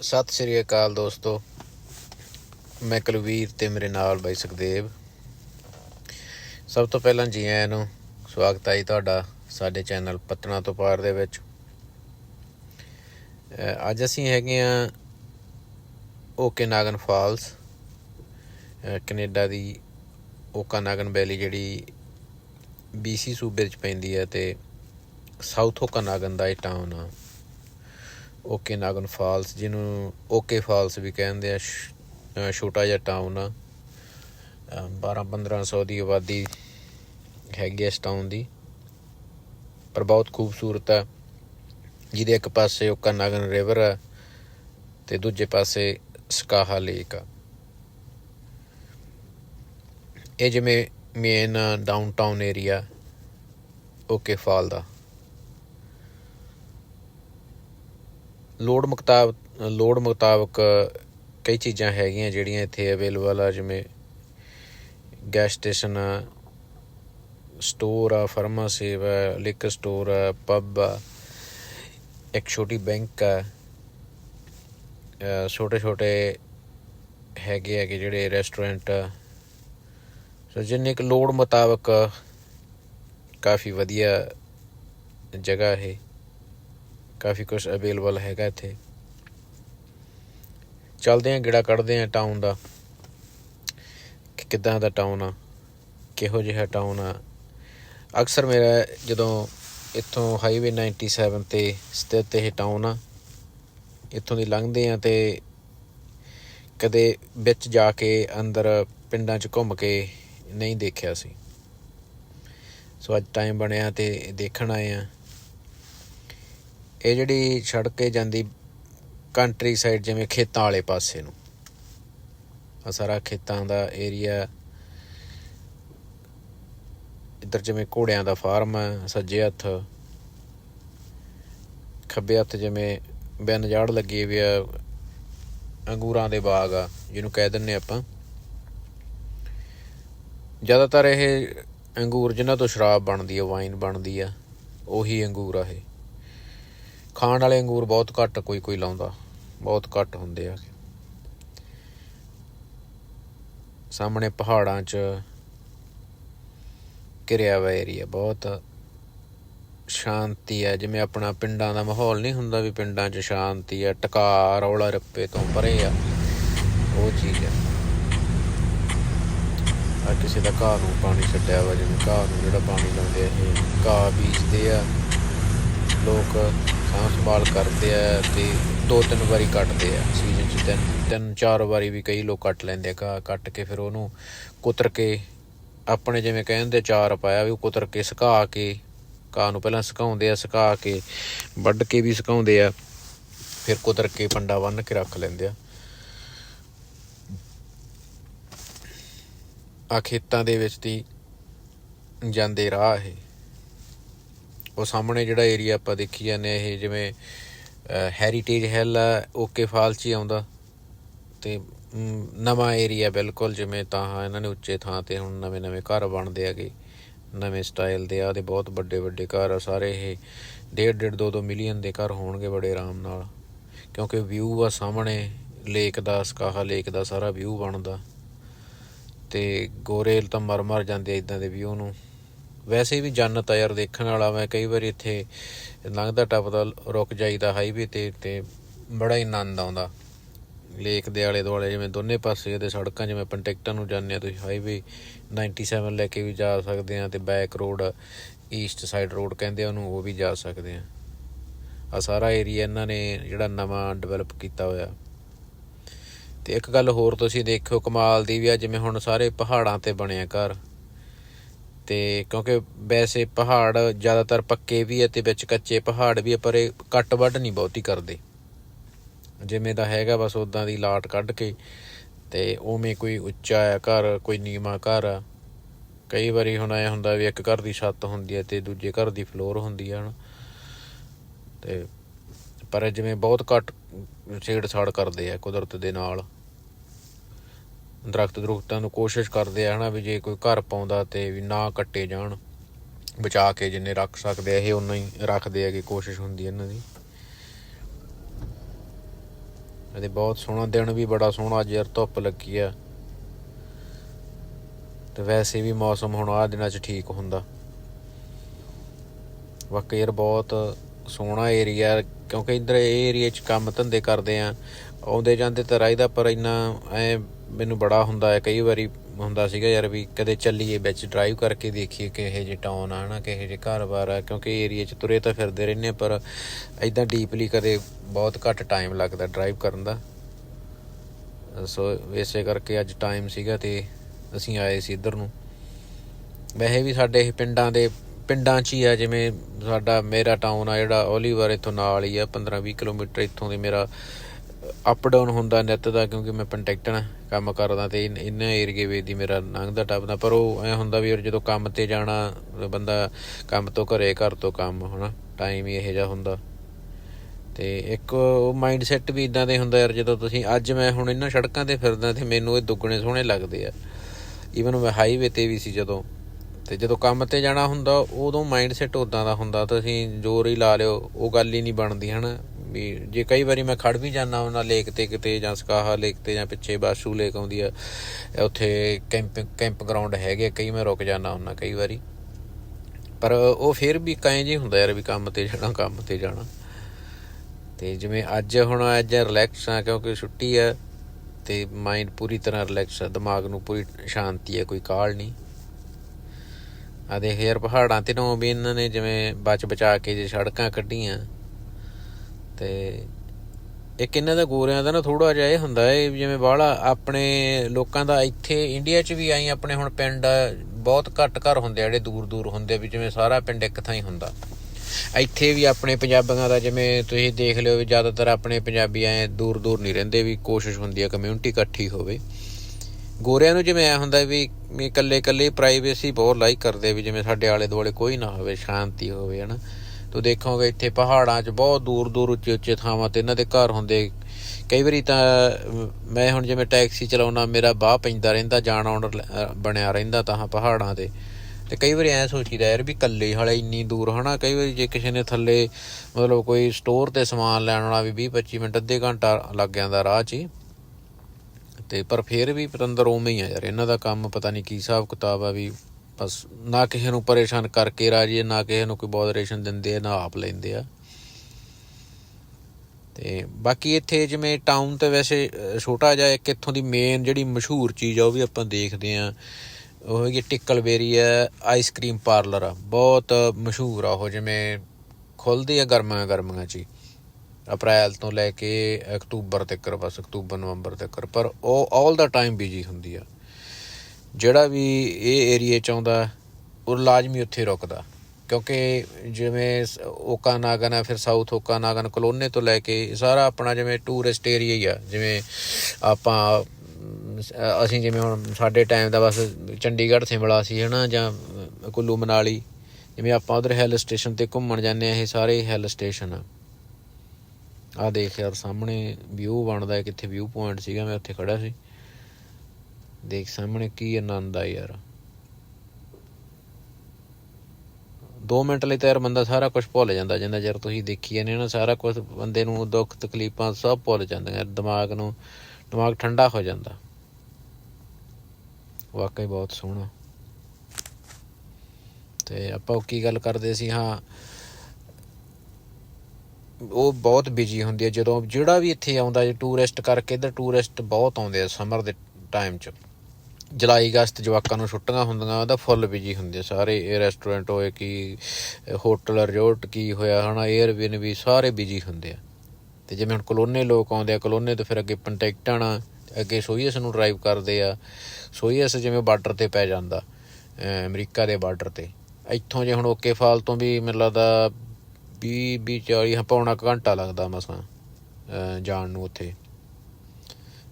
ਸਤਿ ਸ੍ਰੀ ਅਕਾਲ ਦੋਸਤੋ। ਮੈਂ ਕੁਲਵੀਰ ਤੇ ਮੇਰੇ ਨਾਲ ਬਾਈ ਸੁਖਦੇਵ। ਸਭ ਤੋਂ ਪਹਿਲਾਂ ਜੀ ਆਇਆਂ ਨੂੰ ਸਵਾਗਤ ਹੈ ਜੀ ਤੁਹਾਡਾ ਸਾਡੇ ਚੈਨਲ ਪਤਨਾ ਤੋਂ ਪਾਰ ਦੇ ਵਿੱਚ। ਅੱਜ ਅਸੀਂ ਹੈਗੇ ਆ ਓਕੇ ਨਾਗਨ ਫਾਲਸ। ਅਹ ਕੈਨੇਡਾ ਦੀ ਓਕਾ ਨਾਗਨ ਵੈਲੀ ਜਿਹੜੀ BC ਸੂਬੇ ਵਿੱਚ ਪੈਂਦੀ ਹੈ ਤੇ ਸਾਊਥ ਓਕਾ ਨਾਗਨ ਦਾ ਇਹ ਟਾਊਨ ਆ। ਓਕੇ ਨਾਗਨ ਫਾਲਸ ਜਿਹਨੂੰ ਓਕੇ ਫਾਲਸ ਵੀ ਕਹਿੰਦੇ ਆ ਛੋਟਾ ਜਿਹਾ ਟਾਊਨ ਆ। 12 1500 ਦੀ ਆਬਾਦੀ ਹੈਗੀ ਇਸ ਟਾਊਨ ਦੀ। ਪਰ ਬਹੁਤ ਖੂਬਸੂਰਤ ਆ। ਜਿਹਦੇ ਇੱਕ ਪਾਸੇ ਓਕਾ ਨਾਗਨ ਰਿਵਰ ਆ ਤੇ ਦੂਜੇ ਪਾਸੇ ਸਕਾਹਾ ਲੇਕ ਆ। ਇਹ ਜਿਵੇਂ main downtown area OK fall ਦਾ। ਲੋੜ ਮੁਤਾਬਕ ਲੋੜ ਮੁਤਾਬਕ ਕਈ ਚੀਜ਼ਾਂ ਹੈਗੀਆਂ ਜਿਹੜੀਆਂ ਇੱਥੇ ਅਵੇਲੇਬਲ ਆ, ਜਿਵੇਂ ਗੈਸ ਸਟੇਸ਼ਨ ਆ ਸਟੋਰ ਆ ਫਾਰਮਾਸੀ ਆ ਲਿਕ ਸਟੋਰ ਆ ਪਬ ਆ, ਇੱਕ ਛੋਟੀ ਬੈਂਕ ਆ ਛੋਟੇ ਛੋਟੇ ਹੈਗੇ ਆ ਕਿ ਜਿਹੜੇ ਰੈਸਟੋਰੈਂਟ ਆ। ਸੋ ਜਿੰਨੇ ਕੁ ਲੋੜ ਮੁਤਾਬਕ ਕਾਫੀ ਵਧੀਆ ਜਗ੍ਹਾ ਹੈ ਕਾਫੀ ਕੁਝ ਅਵੇਲੇਬਲ ਹੈਗਾ ਇੱਥੇ। ਚੱਲਦੇ ਆਂ ਗੇੜਾ ਕੱਢਦੇ ਆਂ ਟਾਊਨ ਦਾ। ਕਿ ਕਿੱਦਾਂ ਦਾ ਟਾਊਨ ਆ, ਕਿਹੋ ਜਿਹਾ ਟਾਊਨ ਆ। ਅਕਸਰ ਮੇਰਾ ਜਦੋਂ ਇੱਥੋਂ ਹਾਈਵੇ 97 ਤੇ ਸਥਿਤ ਇਹ ਟਾਊਨ ਆ, ਇੱਥੋਂ ਦੀ ਲੰਘਦੇ ਆ ਤੇ ਕਦੇ ਵਿੱਚ ਜਾ ਕੇ ਅੰਦਰ ਪਿੰਡਾਂ 'ਚ ਘੁੰਮ ਕੇ ਨਹੀਂ ਦੇਖਿਆ ਸੀ। ਸੋ ਅੱਜ ਟਾਈਮ ਬਣਿਆ ਤੇ ਦੇਖਣ ਆਏ ਆ ਇਹ ਜਿਹੜੀ ਸੜਕ ਕੇ ਜਾਂਦੀ ਕੰਟਰੀ ਸਾਈਡ ਜਿਵੇਂ ਖੇਤਾਂ ਵਾਲੇ ਪਾਸੇ ਨੂੰ। ਆ ਸਾਰਾ ਖੇਤਾਂ ਦਾ ਏਰੀਆ ਇੱਧਰ ਜਿਵੇਂ ਘੋੜਿਆਂ ਦਾ ਫਾਰਮ ਹੈ, ਸੱਜੇ ਹੱਥ। ਖੱਬੇ ਹੱਥ ਜਿਵੇਂ ਬਿਨ ਜਾੜ ਲੱਗੀ ਵੀ ਆ ਅੰਗੂਰਾਂ ਦੇ ਬਾਗ ਆ, ਜਿਹਨੂੰ ਕਹਿ ਦਿੰਨੇ ਆਪਾਂ। ਜ਼ਿਆਦਾਤਰ ਇਹ ਅੰਗੂਰ ਜਿਨ੍ਹਾਂ ਤੋਂ ਸ਼ਰਾਬ ਬਣਦੀ ਆ ਵਾਈਨ ਬਣਦੀ ਆ ਉਹੀ ਅੰਗੂਰ ਆ ਇਹ। ਖਾਣ ਵਾਲੇ ਅੰਗੂਰ ਬਹੁਤ ਘੱਟ ਕੋਈ ਕੋਈ ਲਾਉਂਦਾ। ਬਹੁਤ ਘੱਟ ਹੁੰਦੇ ਆ। ਸਾਹਮਣੇ ਪਹਾੜਾਂ 'ਚ ਘਿਰਿਆ ਹੋਇਆ ਏਰੀਆ ਬਹੁਤ ਸ਼ਾਂਤੀ ਹੈ। ਜਿਵੇਂ ਆਪਣਾ ਪਿੰਡਾਂ ਦਾ ਮਾਹੌਲ ਨਹੀਂ ਹੁੰਦਾ ਵੀ ਪਿੰਡਾਂ 'ਚ ਸ਼ਾਂਤੀ ਆ ਟਕਾ ਰੌਲਾ ਰੱਪੇ ਤੋਂ ਪਰੇ ਆ। ਉਹ ਚੀਜ਼ ਹੈ। ਆ ਕਿਸੇ ਦਾ ਘਾਹ ਨੂੰ ਪਾਣੀ ਛੱਡਿਆ ਵਾ ਜਿਵੇਂ ਘਾਹ ਨੂੰ ਜਿਹੜਾ ਪਾਣੀ ਲਾਉਂਦੇ ਆ, ਇਹ ਘਾਹ ਬੀਜਦੇ ਆ। ਲੋਕ ਸਾਂਭ ਸੰਭਾਲ ਕਰਦੇ ਆ ਤੇ ਦੋ ਤਿੰਨ ਵਾਰੀ ਕੱਟਦੇ ਆ ਸੀਜ਼ਨ 'ਚ, ਤਿੰਨ ਤਿੰਨ, ਚਾਰ ਵਾਰੀ ਵੀ ਕਈ ਲੋਕ ਕੱਟ ਲੈਂਦੇ ਆ ਘਾਹ ਕੱਟ ਕੇ ਫਿਰ ਉਹਨੂੰ ਕੁਤਰ ਕੇ ਆਪਣੇ ਜਿਵੇਂ ਕਹਿੰਦੇ ਚਾਰ ਪਾਇਆ ਵੀ ਉਹ ਕੁਤਰ ਕੇ ਸੁਕਾ ਕੇ, ਘਾਹ ਨੂੰ ਪਹਿਲਾਂ ਸੁਕਾਉਂਦੇ ਆ, ਸੁਕਾ ਕੇ, ਵੱਢ ਕੇ ਵੀ ਸੁਕਾਉਂਦੇ ਆ, ਫਿਰ ਕੁਤਰ ਕੇ ਪੰਡਾ ਬੰਨ ਕੇ ਰੱਖ ਲੈਂਦੇ ਆ। ਆ ਖੇਤਾਂ ਦੇ ਵਿੱਚ ਦੀ ਜਾਂਦੇ ਰਾਹ ਇਹ। ਉਹ ਸਾਹਮਣੇ ਜਿਹੜਾ ਏਰੀਆ ਆਪਾਂ ਦੇਖੀ ਜਾਂਦੇ ਆ ਇਹ ਜਿਵੇਂ ਹੈਰੀਟੇਜ ਹਿੱਲ ਆ, ਓਕੇ ਫਾਲ ਚ ਹੀ ਆਉਂਦਾ। ਤੇ ਨਵਾਂ ਏਰੀਆ ਬਿਲਕੁਲ ਜਿਵੇਂ ਤਾਂ ਇਹਨਾਂ ਨੇ ਉੱਚੇ ਥਾਂ ਤੇ ਹੁਣ ਨਵੇਂ ਨਵੇਂ ਘਰ ਬਣਦੇ ਹੈਗੇ। ਨਵੇਂ ਸਟਾਈਲ ਦੇ ਆ, ਤੇ ਬਹੁਤ ਵੱਡੇ ਵੱਡੇ ਘਰ ਆ, ਸਾਰੇ ਇਹ ਡੇਢ ਡੇਢ ਦੋ ਦੋ ਮਿਲੀਅਨ ਦੇ ਘਰ ਹੋਣਗੇ ਬੜੇ ਆਰਾਮ ਨਾਲ। ਕਿਉਂਕਿ ਵਿਊ ਆ ਸਾਹਮਣੇ ਲੇਕ ਦਾ, ਸਕਾਹਾ ਲੇਕ ਦਾ ਸਾਰਾ ਵਿਊ ਬਣਦਾ। ਤੇ ਗੋਰੇਲ ਤਾਂ ਮਰ ਮਰ ਜਾਂਦੇ ਇਦਾਂ ਦੇ ਵਿਊ ਨੂੰ। ਵੈਸੇ ਵੀ ਜੰਨਤ ਆ ਯਾਰ ਦੇਖਣ ਵਾਲਾ, ਮੈਂ ਕਈ ਵਾਰੀ ਇੱਥੇ ਲੰਘਦਾ ਟੱਪਦਾ, ਰੁਕ ਜਾਈਦਾ ਹਾਈਵੇ ਤੇ ਤੇ ਬੜਾ ਹੀ ਆਨੰਦ ਆਉਂਦਾ। ਲੇਕ ਦੇ ਆਲੇ ਦੁਆਲੇ ਜਿਵੇਂ ਦੋਨੇ ਪਾਸੇ ਇਹਦੇ ਸੜਕਾਂ, ਜਿਵੇਂ ਪੰਟੈਕਟਾਂ ਨੂੰ ਜਾਂਦੇ ਆ ਤੁਸੀਂ ਹਾਈਵੇ 97 ਲੈ ਕੇ ਵੀ ਜਾ ਸਕਦੇ ਆ ਤੇ back road east side road ਕਹਿੰਦੇ ਆ ਉਹਨੂੰ, ਉਹ ਵੀ ਜਾ ਸਕਦੇ ਆ ਆ ਸਾਰਾ ਏਰੀਆ ਇਹਨਾਂ ਨੇ ਜਿਹੜਾ ਨਵਾਂ ਡਿਵੈਲਪ ਕੀਤਾ ਹੋਇਆ। ਤੇ ਇੱਕ ਗੱਲ ਹੋਰ ਤੁਸੀਂ ਦੇਖਿਓ, ਕਮਾਲ ਦੀ ਵੀ ਆ, ਜਿਵੇਂ ਹੁਣ ਸਾਰੇ ਪਹਾੜਾਂ ਤੇ ਬਣਿਆ ਘਰ। ਤੇ ਕਿਉਂਕਿ ਵੈਸੇ ਪਹਾੜ ਜ਼ਿਆਦਾਤਰ ਪੱਕੇ ਵੀ ਹੈ ਤੇ ਵਿੱਚ ਕੱਚੇ ਪਹਾੜ ਵੀ ਹੈ ਪਰ ਇਹ ਕੱਟ ਵੱਢ ਨਹੀਂ ਬਹੁਤੀ ਕਰਦੇ। ਜਿਵੇਂ ਦਾ ਹੈਗਾ ਬਸ ਉਦਾਂ ਦੀ ਲਾਟ ਕੱਢ ਕੇ ਤੇ ਉਵੇਂ ਕੋਈ ਉੱਚਾ ਆ ਘਰ, ਕੋਈ ਨੀਵਾਂ ਘਰ ਆ। ਕਈ ਵਾਰੀ ਹੁਣ ਐ ਹੁੰਦਾ ਵੀ ਇੱਕ ਘਰ ਦੀ ਛੱਤ ਹੁੰਦੀ ਹੈ ਤੇ ਦੂਜੇ ਘਰ ਦੀ ਫਲੋਰ ਹੁੰਦੀ ਹੈ ਹਨ। ਤੇ ਪਰ ਜਿਵੇਂ ਬਹੁਤ ਘੱਟ ਛੇੜਛਾੜ ਕਰਦੇ ਆ ਕੁਦਰਤ ਦੇ ਨਾਲ। ਦਰਖਤ ਦਰੁਖਤਾਂ ਨੂੰ ਕੋਸ਼ਿਸ਼ ਕਰਦੇ ਆ ਹਨਾ ਵੀ ਜੇ ਕੋਈ ਘਰ ਪਾਉਂਦਾ ਤੇ ਵੀ ਨਾ ਕੱਟੇ ਜਾਣ, ਬਚਾ ਕੇ ਜਿੰਨੇ ਰੱਖ ਸਕਦੇ ਆ, ਇਹ ਉਨਾ ਹੀ ਰੱਖਦੇ ਆ ਕਿ ਕੋਸ਼ਿਸ਼ ਹੁੰਦੀ ਇਹਨਾਂ ਦੀ। ਅਤੇ ਬਹੁਤ ਸੋਹਣਾ ਦਿਨ ਵੀ ਬੜਾ ਸੋਹਣਾ, ਅੱਜ ਯਾਰ ਧੁੱਪ ਲੱਗੀ ਆ। ਤੇ ਵੈਸੇ ਵੀ ਮੌਸਮ ਹੁਣ ਆ ਦਿਨਾਂ 'ਚ ਠੀਕ ਹੁੰਦਾ। ਵਾਕਈ ਯਾਰ ਬਹੁਤ ਸੋਹਣਾ ਏਰੀਆ ਕਿਉਂਕਿ ਇੱਧਰ ਇਹ ਏਰੀਆ 'ਚ ਕੰਮ ਧੰਦੇ ਕਰਦੇ ਆ। ਆਉਂਦੇ ਜਾਂਦੇ ਤਾਂ ਰਾਈਦਾ ਪਰ ਇੰਨਾ ਐ ਮੈਨੂੰ ਬੜਾ ਹੁੰਦਾ ਹੈ ਕਈ ਵਾਰੀ ਹੁੰਦਾ ਸੀਗਾ ਯਾਰ ਵੀ ਕਦੇ ਚੱਲੀਏ ਵਿੱਚ ਡਰਾਈਵ ਕਰਕੇ ਦੇਖੀਏ ਕਿਹੇ ਜੇ ਟਾਊਨ ਆ ਨਾ ਕਿਹੇ ਜੇ ਘਰ-ਬਾਰ ਆ ਕਿਉਂਕਿ ਏਰੀਆ 'ਚ ਤੁਰੇ ਤਾਂ ਫਿਰਦੇ ਰਹਿੰਦੇ ਹਾਂ, ਪਰ ਐਦਾਂ ਡੀਪਲੀ ਕਦੇ ਬਹੁਤ ਘੱਟ ਟਾਈਮ ਲੱਗਦਾ ਡਰਾਈਵ ਕਰਨ ਦਾ। ਸੋ ਇਸੇ ਕਰਕੇ ਅੱਜ ਟਾਈਮ ਸੀਗਾ ਤੇ ਅਸੀਂ ਆਏ ਸੀ ਇੱਧਰ ਨੂੰ। ਵੈਸੇ ਵੀ ਸਾਡੇ ਇਹ ਪਿੰਡਾਂ ਦੇ ਪਿੰਡਾਂ 'ਚ ਹੀ ਆ ਜਿਵੇਂ ਸਾਡਾ ਮੇਰਾ ਟਾਊਨ ਆ ਜਿਹੜਾ ਓਲੀਵਰ ਇੱਥੋਂ ਨਾਲ ਹੀ ਆ 15-20 ਕਿਲੋਮੀਟਰ ਇੱਥੋਂ ਦੇ ਮੇਰਾ ਅਪ ਡਾਊਨ ਹੁੰਦਾ ਨਿੱਤ ਦਾ ਕਿਉਂਕਿ ਮੈਂ ਪੰਟੈਕਟਨ ਕੰਮ ਕਰਦਾ ਤੇ ਇਨ- ਇਹਨਾਂ ਏਰੀਏ ਵੇ ਦੀ ਮੇਰਾ ਲੰਘਦਾ ਟੱਪਦਾ ਪਰ ਉਹ ਐ ਹੁੰਦਾ ਵੀ ਯਾਰ ਜਦੋਂ ਕੰਮ ਤੇ ਜਾਣਾ, ਬੰਦਾ ਕੰਮ ਤੋਂ ਘਰੇ, ਘਰ ਤੋਂ ਕੰਮ, ਹਨਾ ਟਾਈਮ ਹੀ ਇਹੋ ਜਿਹਾ ਹੁੰਦਾ। ਤੇ ਇੱਕ ਉਹ ਮਾਈਂਡ ਸੈਟ ਵੀ ਇਦਾਂ ਦੇ ਹੁੰਦਾ ਯਾਰ ਜਦੋਂ ਤੁਸੀਂ, ਅੱਜ ਮੈਂ ਹੁਣ ਇਹਨਾਂ ਸੜਕਾਂ ਤੇ ਫਿਰਦਾ ਤੇ ਮੈਨੂੰ ਇਹ ਦੁੱਗਣੇ ਸੋਹਣੇ ਲੱਗਦੇ ਆ। ਈਵਨ ਮੈਂ ਹਾਈਵੇ ਤੇ ਵੀ ਸੀ ਜਦੋਂ, ਤੇ ਜਦੋਂ ਕੰਮ ਤੇ ਜਾਣਾ ਹੁੰਦਾ, ਉਦੋਂ ਮਾਈਂਡ ਸੈਟ ਉਦਾਂ ਦਾ ਹੁੰਦਾ ਤੁਸੀਂ ਜ਼ੋਰ ਹੀ ਲਾ ਲਿਓ, ਉਹ ਗੱਲ ਹੀ ਨਹੀਂ ਬਣਦੀ, ਹਨਾ। ਵੀ ਜੇ ਕਈ ਵਾਰੀ ਮੈਂ ਖੜ ਵੀ ਜਾਂਦਾ ਉਹਨਾਂ ਲੇਕ ਤੇ ਕਿਤੇ ਜਾਂ ਸਕਾਹਾ ਲੇਕ ਤੇ ਜਾਂ ਪਿੱਛੇ ਬਾਸ਼ੂ ਲੇਕ ਆਉਂਦੀ ਆ, ਉੱਥੇ ਕੈਂਪ ਕੈਂਪ ਗਰਾਊਂਡ ਹੈਗੇ ਕਈ ਮੈਂ ਰੁਕ ਜਾਂਦਾ ਹੁੰਦਾ ਕਈ ਵਾਰੀ। ਪਰ ਉਹ ਫਿਰ ਵੀ ਕਾਇਂ ਜੀ ਹੁੰਦਾ ਯਾਰ ਵੀ ਕੰਮ ਤੇ ਜਾਣਾ, ਕੰਮ ਤੇ ਜਾਣਾ। ਤੇ ਜਿਵੇਂ ਅੱਜ ਹੁਣ ਅੱਜ ਰਿਲੈਕਸ ਆ ਕਿਉਂਕਿ ਛੁੱਟੀ ਆ ਤੇ ਮਾਈਂਡ ਪੂਰੀ ਤਰ੍ਹਾਂ ਰਿਲੈਕਸ ਆ, ਦਿਮਾਗ ਨੂੰ ਪੂਰੀ ਸ਼ਾਂਤੀ ਹੈ ਕੋਈ ਕਾਲ ਨਹੀਂ। ਆ ਦੇਖ ਯਾਰ ਪਹਾੜਾਂ ਤੇ ਨੂੰ ਵੀ ਇਹਨਾਂ ਨੇ ਜਿਵੇਂ ਬਚ ਬਚਾ ਕੇ ਜੇ ਸੜਕਾਂ ਕੱਢੀਆਂ। ਤੇ ਇੱਕ ਇਹਨਾਂ ਦਾ ਗੋਰਿਆਂ ਦਾ ਨਾ ਥੋੜਾ ਜਿਹਾ ਇਹ ਹੁੰਦਾ ਹੈ ਜਿਵੇਂ ਬਾਹਲਾ ਆਪਣੇ ਲੋਕਾਂ ਦਾ ਇੱਥੇ ਇੰਡੀਆ 'ਚ ਵੀ ਆਈ ਆਪਣੇ ਹੁਣ ਪਿੰਡ ਬਹੁਤ ਘੱਟ ਘਰ ਹੁੰਦੇ ਜਿਹੜੇ ਦੂਰ ਦੂਰ ਹੁੰਦੇ ਵੀ ਜਿਵੇਂ ਸਾਰਾ ਪਿੰਡ ਇੱਕ ਥਾਂ ਹੀ ਹੁੰਦਾ। ਇੱਥੇ ਵੀ ਆਪਣੇ ਪੰਜਾਬੀਆਂ ਦਾ ਜਿਵੇਂ ਤੁਸੀਂ ਦੇਖ ਲਿਓ ਵੀ ਜ਼ਿਆਦਾਤਰ ਆਪਣੇ ਪੰਜਾਬੀ ਐ ਦੂਰ ਦੂਰ ਨਹੀਂ ਰਹਿੰਦੇ, ਵੀ ਕੋਸ਼ਿਸ਼ ਹੁੰਦੀ ਹੈ ਕਮਿਊਨਿਟੀ ਇਕੱਠੀ ਹੋਵੇ। ਗੋਰਿਆਂ ਨੂੰ ਜਿਵੇਂ ਐ ਹੁੰਦਾ ਵੀ ਵੀ ਇਕੱਲੇ ਇਕੱਲੇ ਪ੍ਰਾਈਵੇਸੀ ਬਹੁਤ ਲਾਈਕ ਕਰਦੇ ਵੀ ਜਿਵੇਂ ਸਾਡੇ ਆਲੇ ਦੁਆਲੇ ਕੋਈ ਨਾ ਹੋਵੇ, ਸ਼ਾਂਤੀ ਹੋਵੇ, ਹਨਾ। ਤੂੰ ਦੇਖੋਗੇ ਇੱਥੇ ਪਹਾੜਾਂ 'ਚ ਬਹੁਤ ਦੂਰ ਦੂਰ ਉੱਚੇ ਉੱਚੇ ਥਾਵਾਂ ਤੇ ਇਹਨਾਂ ਦੇ ਘਰ ਹੁੰਦੇ। ਕਈ ਵਾਰੀ ਤਾਂ ਮੈਂ ਹੁਣ ਜਿਵੇਂ ਟੈਕਸੀ ਚਲਾਉਣਾ, ਮੇਰਾ ਬਾਹ ਪੈਂਦਾ ਰਹਿੰਦਾ, ਜਾਣ ਆਉਣ ਲ- ਬਣਿਆ ਰਹਿੰਦਾ ਤਾਂ ਪਹਾੜਾਂ ਤੇ। ਤੇ ਕਈ ਵਾਰੀ ਐ ਸੋਚੀਦਾ ਯਾਰ ਵੀ ਕੱਲੇ ਹਾਲੇ ਇੰਨੀ ਦੂਰ, ਹਨਾ? ਕਈ ਵਾਰੀ ਜੇ ਕਿਸੇ ਨੇ ਥੱਲੇ ਮਤਲਬ ਕੋਈ ਸਟੋਰ ਤੇ ਸਮਾਨ ਲੈਣ ਵਾਲਾ ਵੀ 20 25 ਮਿੰਟ, ਅੱਧੇ ਘੰਟਾ ਲੱਗ ਜਾਂਦਾ ਰਾਹ 'ਚ ਹੀ। ਤੇ ਪਰ ਫਿਰ ਵੀ ਪਤੰਦਰ ਉਵੇਂ ਹੀ ਆ ਯਾਰ, ਇਹਨਾਂ ਦਾ ਕੰਮ ਪਤਾ ਨਹੀਂ ਕੀ ਹਿਸਾਬ ਕਿਤਾਬ ਆ ਵੀ ਬਸ, ਨਾ ਕਿਸੇ ਨੂੰ ਪਰੇਸ਼ਾਨ ਕਰਕੇ ਰਾਜੀ ਨਾ ਕਿਸੇ ਨੂੰ ਕੋਈ ਬੋਦਰੇਸ਼ਨ ਦਿੰਦੇ ਆ, ਨਾ ਆਪ ਲੈਂਦੇ ਆ। ਤੇ ਬਾਕੀ ਇੱਥੇ ਜਿਵੇਂ ਟਾਊਨ ਤੇ ਵੈਸੇ ਛੋਟਾ ਜਿਹਾ ਇੱਕ ਇੱਥੋਂ ਦੀ ਮੇਨ ਜਿਹੜੀ ਮਸ਼ਹੂਰ ਚੀਜ਼ ਆ, ਉਹ ਵੀ ਆਪਾਂ ਦੇਖਦੇ ਆ। ਉਹ ਹੈਗੀ ਟਿੱਕਲਬੇਰੀ ਆ ਆਈਸਕ੍ਰੀਮ ਪਾਰਲਰ ਆ। ਬਹੁਤ ਮਸ਼ਹੂਰ ਆ ਉਹ, ਜਿਵੇਂ ਖੁੱਲਦੀ ਆ ਗਰਮਾਂ ਗਰਮੀਆਂ ਚ ਹੀ। ਅਪ੍ਰੈਲ ਤੋਂ ਲੈ ਕੇ ਅਕਤੂਬਰ ਤੱਕ, ਬਸ ਅਕਤੂਬਰ, ਨਵੰਬਰ ਤੱਕ। ਪਰ ਉਹ ਆਲ ਦਾ ਟਾਈਮ ਬਿਜ਼ੀ ਹੁੰਦੀ ਆ। ਜਿਹੜਾ ਵੀ ਇਹ ਏਰੀਏ ਚ ਆਉਂਦਾ, ਉਹ ਲਾਜ਼ਮੀ ਉੱਥੇ ਰੁਕਦਾ। ਕਿਉਂਕਿ ਜਿਵੇਂ ਸ- ਓਕਾਨਾਗਨ ਆ ਫਿਰ ਸਾਊਥ ਓਕਾ ਨਾਗਨ ਕਲੋਨੇ ਤੋਂ ਲੈ ਕੇ ਸਾਰਾ ਆਪਣਾ ਜਿਵੇਂ ਟੂਰਿਸਟ ਏਰੀਆ ਹੀ ਆ। ਜਿਵੇਂ ਆਪਾਂ ਅਸੀਂ ਜਿਵੇਂ ਹੁਣ ਸਾਡੇ ਟਾਈਮ ਦਾ ਬਸ ਚੰਡੀਗੜ੍ਹ, ਸਿਮਲਾ ਸੀ, ਹਨਾ, ਜਾਂ ਕੁੱਲੂ ਮਨਾਲੀ। ਜਿਵੇਂ ਆਪਾਂ ਉਧਰ ਹਿੱਲ ਸਟੇਸ਼ਨ ਤੇ ਘੁੰਮਣ ਜਾਂਦੇ ਆ ਇਹ ਸਾਰੇ ਹਿੱਲ ਸਟੇਸ਼ਨ ਆ। ਆ ਦੇਖ ਯਾਰ, ਸਾਹਮਣੇ ਵਿਊ ਬਣਦਾ ਕਿੱਥੇ ਵਿਊ ਪੁਆਇੰਟ ਸੀਗਾ, ਮੈਂ ਉੱਥੇ ਖੜਾ ਸੀ। ਦੇਖ ਸਾਹਮਣੇ ਕੀ ਆਨੰਦ ਆ ਯਾਰ। 2 ਮਿੰਟ ਲਈ ਤਾਂ ਯਾਰ ਬੰਦਾ ਸਾਰਾ ਕੁਝ ਭੁੱਲ ਜਾਂਦਾ, ਜਿੰਨਾ ਚਿਰ ਤੁਸੀਂ ਦੇਖੀ ਜਾਂਦੇ ਨਾ, ਸਾਰਾ ਕੁਝ ਬੰਦੇ ਨੂੰ ਦੁੱਖ, ਤਕਲੀਫਾਂ ਸਭ ਭੁੱਲ ਜਾਂਦੀਆਂ, ਯਾਰ ਦਿਮਾਗ ਨੂੰ, ਦਿਮਾਗ ਠੰਡਾ ਹੋ ਜਾਂਦਾ। ਵਾਕਈ ਬਹੁਤ ਸੋਹਣਾ। ਤੇ ਆਪਾਂ ਕੀ ਗੱਲ ਕਰਦੇ ਸੀ, ਹਾਂ। ਉਹ ਬਹੁਤ ਬਿਜ਼ੀ ਹੁੰਦੀ ਹੈ ਜਦੋਂ ਜਿਹੜਾ ਵੀ ਇੱਥੇ ਆਉਂਦਾ, ਜੇ ਟੂਰਿਸਟ ਕਰਕੇ, ਇੱਧਰ ਟੂਰਿਸਟ ਬਹੁਤ ਆਉਂਦੇ ਆ ਸਮਰ ਦੇ ਟਾਈਮ 'ਚ। ਜੁਲਾਈ ਅਗਸਤ ਜਵਾਕਾਂ ਨੂੰ ਛੁੱਟੀਆਂ ਹੁੰਦੀਆਂ, ਉਹਦਾ ਫੁੱਲ ਬਿਜ਼ੀ ਹੁੰਦੇ ਆ ਸਾਰੇ। ਇਹ ਰੈਸਟੋਰੈਂਟ ਹੋਏ ਕੀ ਹੋਟਲ ਰਿਜ਼ੋਰਟ ਕੀ ਹੋਇਆ, ਹਨਾ 에ਅਰਬੀਨ ਵੀ ਸਾਰੇ ਬਿਜ਼ੀ ਹੁੰਦੇ ਆ। ਤੇ ਜਿਵੇਂ ਹੁਣ ਕਲੋਨੇ ਲੋਕ ਆਉਂਦੇ ਆ, ਕਲੋਨੇ ਤੋਂ ਫਿਰ ਅੱਗੇ ਪੰਟੈਕਟਾਂ ਅੱਗੇ ਸੋਈਅਸ ਨੂੰ ਡਰਾਈਵ ਕਰਦੇ ਆ। ਸੋਈਅਸ ਜਿਵੇਂ ਬਾਰਡਰ ਤੇ ਪੈ ਜਾਂਦਾ ਅਮਰੀਕਾ ਦੇ ਬਾਰਡਰ ਤੇ। ਇੱਥੋਂ ਜੇ ਹੁਣ ਓਕੇ ਫਾਲ ਤੋਂ ਵੀ ਮੈਨੂੰ ਲੱਗਦਾ 20 20 40 ਪੌਣਾ ਕੁ ਘੰਟਾ ਲੱਗਦਾ ਮਸਾਂ ਜਾਣ ਨੂੰ ਉੱਥੇ,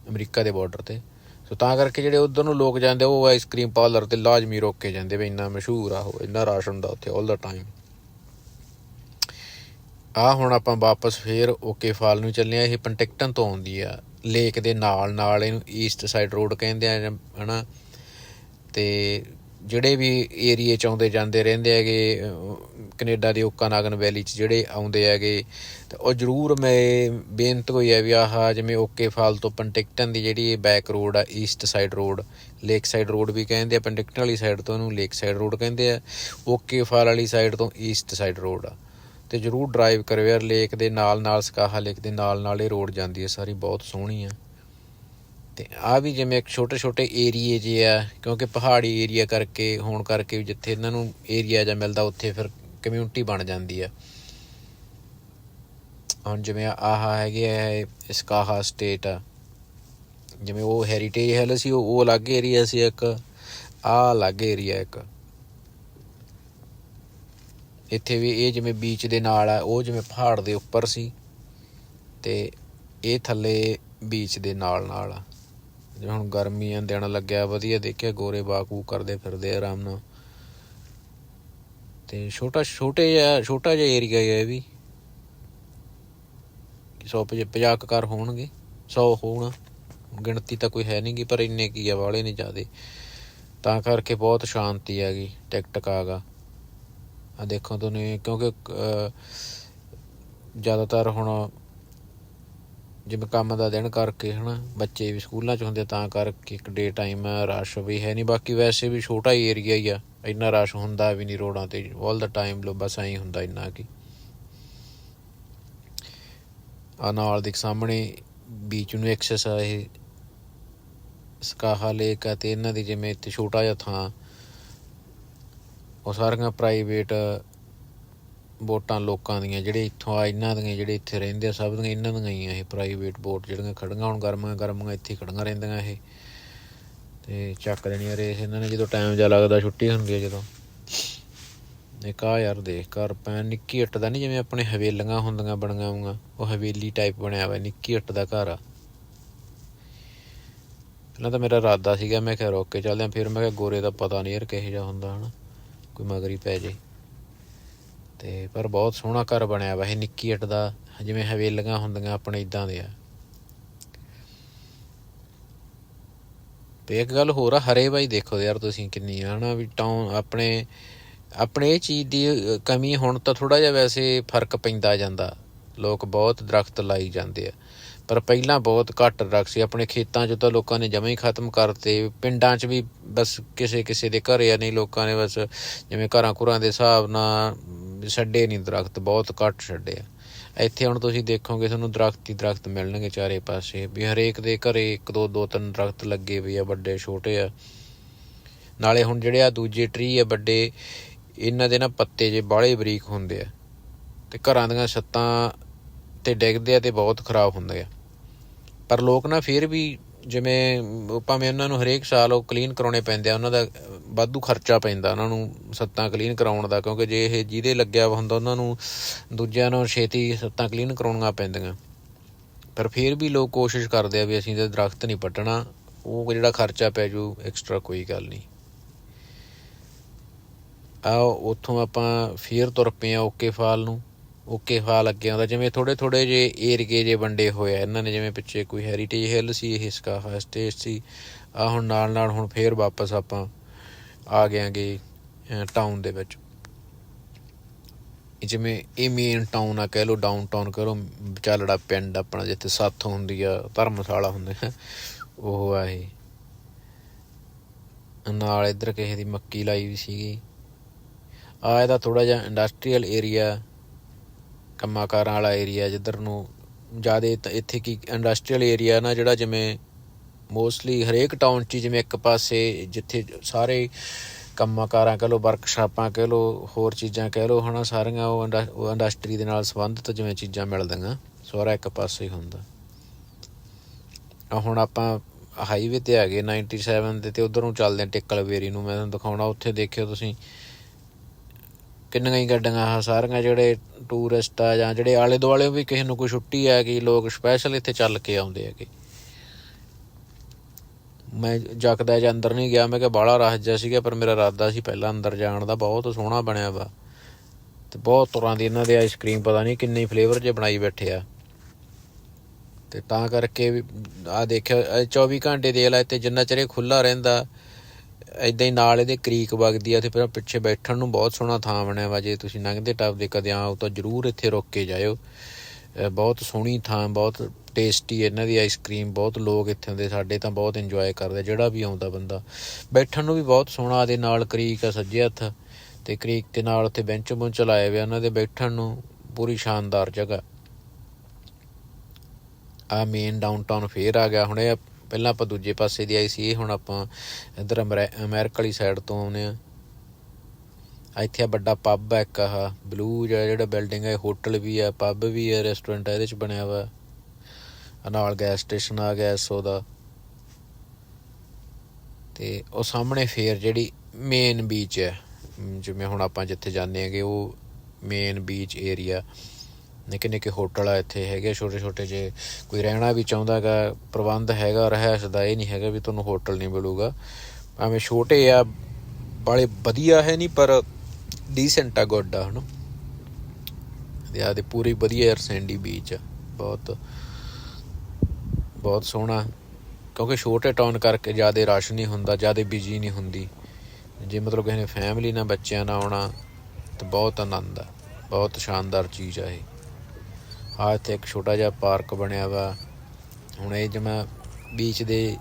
ਅਮਰੀਕਾ ਦੇ ਬਾਰਡਰ ਤੇ। ਸੋ ਤਾਂ ਕਰਕੇ ਜਿਹੜੇ ਉਧਰ ਨੂੰ ਲੋਕ ਜਾਂਦੇ ਆ, ਉਹ ਆਈਸਕ੍ਰੀਮ ਪਾਰਲਰ ਤੇ ਲਾਜ਼ਮੀ ਰੋਕ ਕੇ ਜਾਂਦੇ ਵੀ ਇੰਨਾ ਮਸ਼ਹੂਰ ਆ ਉਹ ਇੰਨਾ ਰਸ਼ ਹੁੰਦਾ ਉੱਥੇ 올 ਦਾ ਟਾਈਮ ਆ ਹੁਣ ਆਪਾਂ ਵਾਪਸ ਫੇਰ ਓਕੇ ਫਾਲ ਨੂੰ ਚੱਲੇ ਆ ਇਹ ਪੰਟਿਕਟਨ ਤੋਂ ਆਉਂਦੀ ਆ ਲੇਕ ਦੇ ਨਾਲ ਨਾਲ ਇਹਨੂੰ ਈਸਟ ਸਾਈਡ ਰੋਡ ਕਹਿੰਦੇ ਆ ਜਾਂ- ਹਨਾ ਤੇ ਜਿਹੜੇ ਵੀ ਏਰੀਏ ਚ ਆਉਂਦੇ ਜਾਂਦੇ ਰਹਿੰਦੇ ਹੈਗੇ ਅਹ, ਕੈਨੇਡਾ ਦੇ ਓਕਾਨਾਗਨ ਵੈਲੀ ਚ ਜਿਹੜੇ ਆਉਂਦੇ ਹੈਗੇ ਤੇ ਉਹ ਜਰੂਰ ਮੈਂ ਬੇਨਤੀ ਹੋਈ ਹੈ ਵੀ ਆਹ ਜਿਵੇਂ ਓਕੇ ਫਾਲ ਤੋਂ ਪੰਟਿਕਟਨ ਦੀ ਜਿਹੜੀ ਬੈਕ ਰੋਡ ਆ east side road lake side road ਵੀ ਕਹਿੰਦੇ ਆ ਪੰਟਿਕਟਨ ਵਾਲੀ ਸਾਈਡ ਤੋਂ ਉਹਨੂੰ ਲੇਕ ਸਾਈਡ ਰੋਡ ਕਹਿੰਦੇ ਆ ਓਕੇ ਫਾਲ ਵਾਲੀ ਸਾਈਡ ਤੋਂ ਈਸਟ ਸਾਈਡ ਰੋਡ ਆ। ਤੇ ਜਰੂਰ ਡਰਾਈਵ ਕਰਿਓ ਯਾਰ ਲੇਕ ਦੇ ਨਾਲ ਨਾਲ ਸਕਾਹਾ ਲੇਕ ਦੇ ਨਾਲ ਨਾਲ ਇਹ ਰੋਡ ਜਾਂਦੀ ਹੈ ਸਾਰੀ ਬਹੁਤ ਸੋਹਣੀ ਆ। ਤੇ ਆ ਵੀ ਜਿਵੇਂ ਇੱਕ ਛੋਟੇ ਛੋਟੇ ਏਰੀਏ ਜੇ ਆ, ਕਿਉਂਕਿ ਪਹਾੜੀ ਏਰੀਆ ਕਰਕੇ, ਹੋਣ ਕਰਕੇ ਵੀ ਜਿੱਥੇ ਇਹਨਾਂ ਨੂੰ ਏਰੀਆ ਜਾਂ ਮਿਲਦਾ, ਉੱਥੇ ਫਿਰ ਕਮਿਊਨਿਟੀ ਬਣ ਜਾਂਦੀ ਆ। ਹੁਣ ਜਿਵੇਂ ਆਹ ਹੈਗੇ ਆ ਇਸਕਾਹਾ ਸਟੇਟ ਆ। ਜਿਵੇਂ ਉਹ ਹੈਰੀਟੇਜ ਹਿੱਲ ਸੀ, ਉਹ ਉਹ ਅਲੱਗ ਏਰੀਆ ਸੀ ਇੱਕ ਆ ਅਲੱਗ ਏਰੀਆ ਇੱਕ। ਇੱਥੇ ਵੀ ਇਹ ਜਿਵੇਂ ਬੀਚ ਦੇ ਨਾਲ ਆ, ਉਹ ਜਿਵੇਂ ਪਹਾੜ ਦੇ ਉੱਪਰ ਸੀ, ਤੇ ਇਹ ਥੱਲੇ ਬੀਚ ਦੇ ਨਾਲ ਨਾਲ ਆ। ਜਿਵੇਂ ਹੁਣ ਗਰਮੀਆਂ ਦਿਨ ਲੱਗਿਆ, ਵਧੀਆ ਦੇਖਿਆ, ਗੋਰੇ ਬਾਕੂ ਕਰਦੇ ਫਿਰਦੇ ਆ ਆਰਾਮ ਨਾਲ। ਤੇ ਛੋਟਾ, ਛੋਟੇ ਜਿਹਾ, ਛੋਟਾ ਜਿਹਾ ਏਰੀਆ ਹੈ ਇਹ ਵੀ। 100 50 ਕੁ ਹੋਣਗੇ 100 ਹੋਣ। ਗਿਣਤੀ ਤਾਂ ਕੋਈ ਹੈ ਨਹੀਂਗੀ ਪਰ ਇੰਨੇ ਕੀ ਆ, ਵਾਲੇ ਨਹੀਂ ਜ਼ਿਆਦੇ। ਤਾਂ ਕਰਕੇ ਬਹੁਤ ਸ਼ਾਂਤੀ ਹੈਗੀ ਟਿਕ ਆਗਾ ਆ ਦੇਖੋ ਤੁਹਾਨੂੰ ਕਿਉਂਕਿ ਜ਼ਿਆਦਾਤਰ ਹੁਣ ਜਿਵੇਂ ਕੰਮ ਦਾ ਦਿਨ ਕਰਕੇ ਹਨਾ, ਬੱਚੇ ਵੀ ਸਕੂਲਾਂ ਚ ਹੁੰਦੇ ਤਾਂ ਕਰਕੇ ਇੱਕ ਡੇ ਟਾਈਮ ਰਸ਼ ਵੀ ਹੈ ਨਹੀਂ ਬਾਕੀ ਵੈਸੇ ਵੀ ਛੋਟਾ ਹੀ ਏਰੀਆ ਹੀ ਆ, ਇੰਨਾ ਰਸ਼ ਹੁੰਦਾ ਵੀ ਨਹੀਂ ਰੋਡਾਂ ਤੇ ਆਲ ਦਾ ਟਾਈਮ ਲੋ ਬਸ ਐਂ ਹੁੰਦਾ ਇੰਨਾ ਕੀ। ਆ ਨਾਲ ਦੇ ਸਾਹਮਣੇ ਬੀਚ ਨੂੰ ਐਕਸੈਸ ਆ ਇਹ, ਸਕਾਹਾ ਲੇਕ ਆ ਤੇ ਇਹਨਾਂ ਦੀ ਜਿਵੇਂ ਇੱਥੇ ਛੋਟਾ ਜਿਹਾ ਥਾਂ, ਉਹ ਸਾਰੀਆਂ ਪ੍ਰਾਈਵੇਟ ਬੋਟਾਂ ਲੋਕਾਂ ਦੀਆਂ, ਜਿਹੜੇ ਇੱਥੋਂ ਆ, ਇਹਨਾਂ ਦੀਆਂ ਜਿਹੜੇ ਇੱਥੇ ਰਹਿੰਦੇ ਆ, ਸਭ ਦੀਆਂ ਇਹਨਾਂ ਦੀਆਂ ਹੀ ਆ ਇਹ ਪ੍ਰਾਈਵੇਟ ਬੋਟ ਜਿਹੜੀਆਂ ਖੜੀਆਂ ਹੁਣ ਗਰਮਾਂ ਗਰਮਾਂ ਇੱਥੇ ਹੀ ਖੜੀਆਂ ਰਹਿੰਦੀਆਂ ਇਹ। ਤੇ ਚੱਕ ਦੇਣੀਆਂ ਰੇਸ ਇਹਨਾਂ ਨੇ, ਜਦੋਂ ਟਾਈਮ ਜਾ ਲੱਗਦਾ ਛੁੱਟੀ ਹੁੰਦੀ ਹੈ ਜਦੋਂ। ਇੱਕ ਆ ਯਾਰ ਦੇਖ, ਘਰ ਪੈ ਨਿੱਕੀ ਇੱਟ ਦਾ ਨਹੀਂ ਜਿਵੇਂ ਆਪਣੇ ਹਵੇਲੀਆਂ ਹੁੰਦੀਆਂ ਬਣੀਆਂ ਹੋਈਆਂ, ਉਹ ਹਵੇਲੀ ਟਾਈਪ ਬਣਿਆ ਹੋਇਆ, ਨਿੱਕੀ ਇੱਟ ਦਾ ਘਰ ਆ। ਪਹਿਲਾਂ ਤਾਂ ਮੇਰਾ ਇਰਾਦਾ ਸੀਗਾ, ਮੈਂ ਕਿਹਾ ਰੋਕ ਕੇ ਚੱਲਦੇ ਆ ਫਿਰ ਮੈਂ ਕਿਹਾ ਗੋਰੇ ਦਾ ਪਤਾ ਨਹੀਂ ਯਾਰ ਕਿਹੋ ਜਿਹਾ ਹੁੰਦਾ ਹਨਾ, ਕੋਈ ਮਗਰੀ ਪੈ ਜੇ। ਤੇ ਪਰ ਬਹੁਤ ਸੋਹਣਾ ਘਰ ਬਣਿਆ ਵਾ ਇਹ ਨਿੱਕੀ ਇੱਟ ਦਾ, ਜਿਵੇਂ ਹਵੇਲੀਆਂ ਹੁੰਦੀਆਂ ਆਪਣੇ ਇਦਾਂ ਦੇ ਆ ਤੇ ਇੱਕ ਗੱਲ ਹੋਰ ਆ, ਹਰੇ ਬਾਈ ਦੇਖੋ ਯਾਰ ਤੁਸੀਂ ਕਿੰਨੀ ਆ ਹਨਾ ਵੀ ਟਾਊਨ ਆਪਣੇ ਆਪਣੇ ਇਹ ਚੀਜ਼ ਦੀ ਕਮੀ ਹੁਣ ਤਾਂ ਥੋੜਾ ਜਿਹਾ ਵੈਸੇ ਫ਼ਰਕ ਪੈਂਦਾ ਜਾਂਦਾ। ਲੋਕ ਬਹੁਤ ਦਰਖਤ ਲਾਈ ਜਾਂਦੇ ਆ, ਪਰ ਪਹਿਲਾਂ ਬਹੁਤ ਘੱਟ ਦਰਖਤ ਸੀ। ਆਪਣੇ ਖੇਤਾਂ 'ਚ ਤਾਂ ਲੋਕਾਂ ਨੇ ਜਮਾਂ ਹੀ ਖਤਮ ਕਰਤੇ, ਪਿੰਡਾਂ 'ਚ ਵੀ ਬਸ ਕਿਸੇ ਕਿਸੇ ਦੇ ਘਰੇ ਆ, ਨਹੀਂ ਲੋਕਾਂ ਨੇ ਬਸ ਜਿਵੇਂ ਘਰਾਂ ਘੁਰਾਂ ਦੇ ਹਿਸਾਬ ਨਾਲ ਛੱਡੇ ਨਹੀਂ ਦਰਖਤ, ਬਹੁਤ ਘੱਟ ਛੱਡੇ ਆ। ਇੱਥੇ ਹੁਣ ਤੁਸੀਂ ਦੇਖੋਗੇ ਤੁਹਾਨੂੰ ਦਰਖਤ ਹੀ ਦਰਖਤ ਮਿਲਣਗੇ ਚਾਰੇ ਪਾਸੇ, ਵੀ ਹਰੇਕ ਦੇ ਘਰੇ ਇੱਕ, ਦੋ ਦੋ, ਤਿੰਨ ਦਰਖਤ ਲੱਗੇ ਵੀ ਆ, ਵੱਡੇ, ਛੋਟੇ ਆ। ਨਾਲੇ ਹੁਣ ਜਿਹੜੇ ਆ ਦੂਜੇ ਟਰੀ ਆ ਵੱਡੇ, ਇਹਨਾਂ ਦੇ ਨਾ ਪੱਤੇ ਜੇ ਬਾਹਲੇ ਬਰੀਕ ਹੁੰਦੇ ਆ, ਤੇ ਘਰਾਂ ਦੀਆਂ ਛੱਤਾਂ ਤੇ ਡਿੱਗਦੇ ਆ ਤੇ ਬਹੁਤ ਖਰਾਬ ਹੁੰਦੇ ਆ। ਪਰ ਲੋਕ ਨਾ ਫਿਰ ਵੀ ਜਿਵੇਂ ਭਾਵੇਂ ਉਹਨਾਂ ਨੂੰ ਹਰੇਕ ਸਾਲ ਉਹ ਕਲੀਨ ਕਰਾਉਣੇ ਪੈਂਦੇ ਆ, ਉਹਨਾਂ ਦਾ ਵਾਧੂ ਖਰਚਾ ਪੈਂਦਾ, ਉਹਨਾਂ ਨੂੰ ਸੱਤਾਂ ਕਲੀਨ ਕਰਾਉਣ ਦਾ, ਕਿਉਂਕਿ ਜੇ ਇਹ ਜਿਹਦੇ ਲੱਗਿਆ ਹੁੰਦਾ, ਉਹਨਾਂ ਨੂੰ ਦੂਜਿਆਂ ਨੂੰ ਛੇਤੀ ਸੱਤਾਂ ਕਲੀਨ ਕਰਾਉਣੀਆਂ ਪੈਂਦੀਆਂ। ਪਰ ਫਿਰ ਵੀ ਲੋਕ ਕੋਸ਼ਿਸ਼ ਕਰਦੇ ਆ ਵੀ ਅਸੀਂ ਤੇ ਦਰਖਤ ਨਹੀਂ ਪੱਟਣਾ, ਉਹ ਜਿਹੜਾ ਖਰਚਾ ਪੈ ਜੂ ਐਕਸਟਰਾ ਕੋਈ ਗੱਲ ਨਹੀਂ। ਆ ਉੱਥੋਂ ਆਪਾਂ ਫੇਰ ਤੁਰ ਪਏ ਆ ਓਕੇ ਫਾਲ ਨੂੰ। ਓਕੇ ਫਾਲ ਅੱਗੇ ਆਉਂਦਾ, ਜਿਵੇਂ ਥੋੜੇ ਥੋੜੇ ਜੇ ਏਰੀਏ ਜੇ ਵੰਡੇ ਹੋਏ ਆ, ਇਹਨਾਂ ਨੇ ਜਿਵੇਂ ਪਿੱਛੇ ਕੋਈ ਹੈਰੀਟੇਜ ਹਿੱਲ ਸੀ, ਇਹ ਸਕਾਹਾ ਸਟੇਟ ਸੀ, ਆ ਹੁਣ ਨਾਲ ਨਾਲ ਹੁਣ ਫੇਰ ਵਾਪਸ ਆਪਾਂ ਆ ਗਿਆਂਗੇ ਟਾਊਨ ਦੇ ਵਿੱਚ। ਜਿਵੇਂ ਇਹ ਮੇਨ ਟਾਊਨ ਆ, ਕਹਿ ਲੋ ਡਾਊਨ ਟਾਊਨ ਕਹਿ ਲੋ ਵਿਚਾਲੜਾ ਪਿੰਡ ਆਪਣਾ ਜਿੱਥੇ ਸੱਥ ਹੁੰਦੀ ਆ, ਧਰਮਸ਼ਾਲਾ ਹੁੰਦੇ ਆ, ਉਹ ਆ ਇਹ। ਨਾਲ ਇੱਧਰ ਕਿਸੇ ਦੀ ਮੱਕੀ ਲਾਈ ਵੀ ਸੀਗੀ। ਆ ਇਹਦਾ ਥੋੜਾ ਜਿਹਾ ਇੰਡਸਟਰੀਅਲ ਏਰੀਆ ਕੰਮਾਂ-ਕਾਰਾਂ ਵਾਲਾ ਏਰੀਆ ਜਿੱਧਰ ਨੂੰ ਜਿਆਦੇ ਇੱਥੇ ਕੀ ਇੰਡਸਟਰੀਅਲ ਏਰੀਆ ਨਾ ਜਿਹੜਾ ਜਿਵੇਂ ਮੋਸਟਲੀ ਹਰੇਕ ਟਾਊਨ 'ਚ ਹੀ ਜਿਵੇਂ ਇੱਕ ਪਾਸੇ ਜਿੱਥੇ ਸਾਰੇ ਕੰਮਾਂ-ਕਾਰਾਂ ਕਹ ਲੋ ਵਰਕਸ਼ਾਪਾਂ ਕਹ ਲੋ ਹੋਰ ਚੀਜ਼ਾਂ ਕਹ ਲੋ ਹਨਾ, ਸਾਰੀਆਂ ਉਹ ਇੰਡਸ- ਉਹ ਇੰਡਸਟਰੀ ਦੇ ਨਾਲ ਸੰਬੰਧਿਤ ਜਿਵੇਂ ਚੀਜ਼ਾਂ ਮਿਲਦੀਆਂ, ਸਾਰਾ ਇੱਕ ਪਾਸੇ ਹੀ ਹੁੰਦਾ। ਆ ਹੁਣ ਆਪਾਂ ਹਾਈਵੇ ਤੇ ਆ ਗਏ 97 ਤੇ ਤੇ ਉਧਰ ਨੂੰ ਚੱਲਦੇ ਆ ਟਿੱਕਲ ਵੇਰੀ ਨੂੰ ਮੈਂ ਤੁਹਾਨੂੰ ਦਿਖਾਉਣਾ, ਉੱਥੇ ਦੇਖਿਓ ਤੁਸੀਂ ਕਿੰਨੀਆਂ ਹੀ ਗੱਡੀਆਂ ਆ ਸਾਰੀਆਂ ਜਿਹੜੇ ਟੂਰਿਸਟ ਆ ਜਾਂ ਜਿਹੜੇ ਆਲੇ ਦੁਆਲੇ ਵੀ ਕਿਸੇ ਨੂੰ ਕੋਈ ਛੁੱਟੀ ਆ ਕਿ ਲੋਕ ਸਪੈਸ਼ਲ ਇੱਥੇ ਚੱਲ ਕੇ ਆਉਂਦੇ ਹੈਗੇ। ਮੈਂ ਜੱਕਦਾ ਜਾਂ ਅੰਦਰ ਨਹੀਂ ਗਿਆ, ਮੈਂ ਕਿਹਾ ਬਾਹਲਾ ਰਸ਼ ਜਿਹਾ ਸੀਗਾ, ਪਰ ਮੇਰਾ ਇਰਾਦਾ ਸੀ ਪਹਿਲਾਂ ਅੰਦਰ ਜਾਣ ਦਾ, ਬਹੁਤ ਸੋਹਣਾ ਬਣਿਆ ਵਾ। ਤੇ ਬਹੁਤ ਤਰ੍ਹਾਂ ਦੀ ਇਹਨਾਂ ਦੇ ਆਈਸਕ੍ਰੀਮ ਪਤਾ ਨਹੀਂ ਕਿੰਨੇ ਫਲੇਵਰ ਜੇ ਬਣਾਈ ਬੈਠੇ ਆ। ਤੇ ਤਾਂ ਕਰਕੇ ਵੀ ਆ ਦੇਖਿਆ, ਇਹ 24 ਘੰਟੇ ਦੇ ਲਾ ਤੇ ਜਿੰਨਾ ਚਿਰ ਇਹ ਖੁੱਲਾ ਰਹਿੰਦਾ ਐਦਾਂ ਹੀ ਨਾਲ ਇਹਦੇ ਕ੍ਰੀਕ ਵਗਦੀ ਆ ਤੇ ਫਿਰ ਪਿੱਛੇ ਬੈਠਣ ਨੂੰ ਬਹੁਤ ਸੋਹਣਾ ਥਾਂ ਬਣਿਆ ਵਾ, ਜੇ ਤੁਸੀਂ ਲੰਘਦੇ ਟੱਪਦੇ ਕਦੇ ਆਓ ਤਾਂ ਜਰੂਰ ਇੱਥੇ ਰੁਕ ਕੇ ਜਾਇਓ। ਬਹੁਤ ਸੋਹਣੀ ਥਾਂ, ਬਹੁਤ ਟੇਸਟੀ ਇਹਨਾਂ ਦੀ ਆਈਸਕ੍ਰੀਮ ਬਹੁਤ ਲੋਕ ਇੱਥੇ ਹੁੰਦੇ, ਸਾਡੇ ਤਾਂ ਬਹੁਤ ਇੰਜੋਏ ਕਰਦੇ, ਜਿਹੜਾ ਵੀ ਆਉਂਦਾ ਬੰਦਾ। ਬੈਠਣ ਨੂੰ ਵੀ ਬਹੁਤ ਸੋਹਣਾ ਦੇ ਨਾਲ ਕ੍ਰੀਕ ਆ, ਸੱਜੇ ਹੱਥ। ਤੇ ਕ੍ਰੀਕ ਦੇ ਨਾਲ ਉੱਥੇ ਬੈਂਚ ਬੁੰਚ ਲਾਏ ਹੋਏ ਆ ਉਹਨਾਂ ਦੇ ਬੈਠਣ ਨੂੰ, ਪੂਰੀ ਸ਼ਾਨਦਾਰ ਜਗ੍ਹਾ। ਆ ਮੇਨ ਡਾਊਨਟਾਊਨ ਫੇਰ ਆ ਗਿਆ, ਹੁਣ ਇਹ ਪਹਿਲਾਂ ਆਪਾਂ ਦੂਜੇ ਪਾਸੇ ਦੀ ਆਈ ਸੀ, ਇਹ ਹੁਣ ਆਪਾਂ ਇਧਰ ਅਮਰੀਕਾ ਵਾਲੀ ਸਾਈਡ ਤੋਂ ਆਉਨੇ ਆ ਇੱਥੇ ਆ ਵੱਡਾ ਪੱਬ ਹੈ ਇੱਕ, ਆਹ ਬਲੂ ਜਿਹਾ ਜਿਹੜਾ ਬਿਲਡਿੰਗ ਹੈ ਹੋਟਲ ਵੀ ਹੈ ਪੱਬ ਵੀ ਹੈ ਰੈਸਟੋਰੈਂਟ ਇਹਦੇ ਚ ਬਣਿਆ ਵਾ। ਆ ਨਾਲ ਗੈਸ ਸਟੇਸ਼ਨ ਆ ਗਿਆ ਐਸੋ ਦਾ ਤੇ ਉਹ ਸਾਹਮਣੇ ਫੇਰ ਜਿਹੜੀ ਮੇਨ ਬੀਚ ਹੈ, ਜਿਵੇਂ ਹੁਣ ਆਪਾਂ ਜਿੱਥੇ ਜਾਂਦੇ ਹੈਗੇ, ਉਹ ਮੇਨ ਬੀਚ ਏਰੀਆ ਨਿੱਕੇ ਨਿੱਕੇ ਹੋਟਲ ਆ ਇੱਥੇ ਹੈਗੇ ਛੋਟੇ ਛੋਟੇ ਜੇ ਕੋਈ ਰਹਿਣਾ ਵੀ ਚਾਹੁੰਦਾ ਚਾਹੁੰਦਾਗਾ ਪ੍ਰਬੰਧ ਹੈਗਾ ਰਹਿائش ਦਾ ਇਹ ਨਹੀਂ ਹੈਗਾ ਵੀ ਤੁਹਾਨੂੰ ਹੋਟਲ ਨਹੀਂ ਮਿਲੂਗਾ। ਭਾਵੇਂ ਛੋਟੇ ਆ, ਬਾਲੇ ਵਧੀਆ ਹੈ ਨਹੀਂ, ਪਰ ਡੀਸੈਂਟ ਆ ਗੁੱਡ ਆ, ਹਨਾ? ਤੇ ਆ ਦੇ ਪੂਰੀ ਵਧੀਆ ਸੈਂਡੀ ਬੀਚ ਆ, ਬਹੁਤ ਬਹੁਤ ਸੋਹਣਾ। ਕਿਉਂਕਿ ਛੋਟੇ ਟਾਊਨ ਕਰਕੇ ਜ਼ਿਆਦਾ ਰਸ਼ ਨਹੀਂ ਹੁੰਦਾ, ਜ਼ਿਆਦਾ ਬਿਜ਼ੀ ਨਹੀਂ ਹੁੰਦੀ। ਜੇ ਮਤਲਬ ਕਿਸੇ ਨੇ ਫੈਮਿਲੀ ਨਾਲ, ਬੱਚਿਆਂ ਨਾਲ ਆਉਣਾ, ਤਾਂ ਬਹੁਤ ਆਨੰਦ ਆ, ਬਹੁਤ ਸ਼ਾਨਦਾਰ ਚੀਜ਼ ਆ ਇਹ। ਆ ਇੱਥੇ ਇੱਕ ਛੋਟਾ ਜਿਹਾ ਪਾਰਕ ਬਣਿਆ ਵਾ। ਹੁਣ ਇਹ ਜਮਾ ਬੀਚ ਦੇ